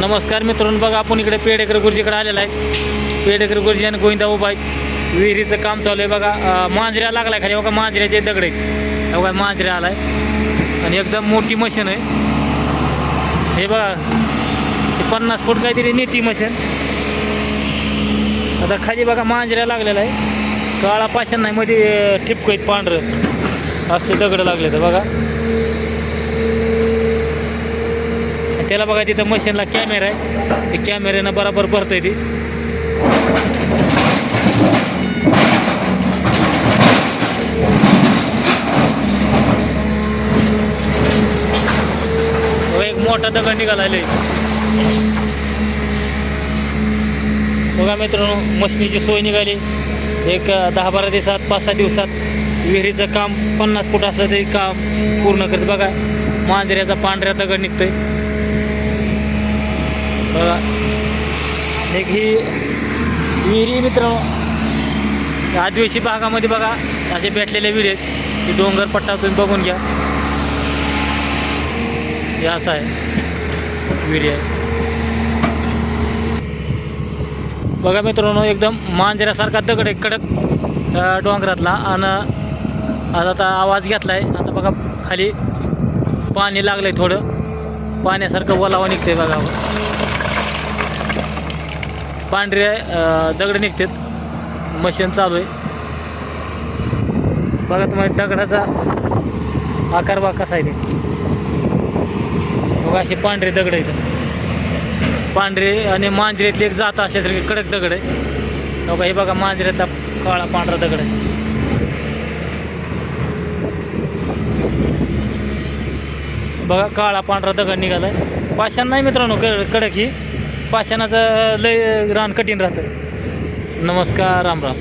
नमस्कार मित्रांनो बघा आपण इकडे पेडेकर गुरुजीकडे आलेला आहे. पेडेकर गुरुजी आणि गोविंदा उभा आहे. विहिरीचं काम चालू आहे बघा. मांजऱ्या लागलाय खाली बघा मांजऱ्याचे दगड. आहेत बघा मांजऱ्या आलाय. आणि एकदम मोठी मशीन आहे. हे बघा ते पन्नास फूट काहीतरी नेती मशीन. आता खाली बघा मांजऱ्या लागलेला आहे. काळा पाषाण नाही मध्ये अं, आहेत पांढरं. असले दगड लागले तर बघा. त्याला बघा तिथं मशीनला कॅमेरा आहे. ते कॅमेऱ्यानं बराबर भरतंय ती. बघा, एक मोठा दगड निघालाय बघा मित्रांनो मशनीची सोय निघाली. एक दहा बारा दिवसात पाच सहा दिवसात विहिरीचं काम पन्नास फूट असलं तरी काम पूर्ण करत बघा. मांजऱ्याचा पांढऱ्या दगड निघतोय. बघा एक ही विहिरी मित्रांनो. आदिवासी भागामध्ये बघा असे भेटलेले विहिरी आहेत. ही डोंगर पट्टा तुम्ही बघून घ्या. हे असं आहे. विहिरी आहे. बघा मित्रांनो एकदम मांजऱ्यासारखा दगड एक कडक डोंगरातला. आणि आज आता आवाज घेतला आहे आता बघा खाली पाणी लागलं आहे थोडं. पाण्यासारखं ओलावा निघतं आहे बघा. पांढरे दगड निघतात. मशीन चालू आहे. बघा तुम्हाला दगडाचा आकार बा कसा आहे ते. बघा असे पांढरे दगड आहेत. पांढरे आणि मांजरेतली एक जात अशासारखे कडक दगड आहे बघा हे बघा मांजऱ्याचा काळा पांढरा दगड आहे. बघा काळा पांढरा दगड निघालाय. पाषाण नाही मित्रांनो कडक ही. पाषाणाचं लय रान कठीण राहतं. नमस्कार राम राम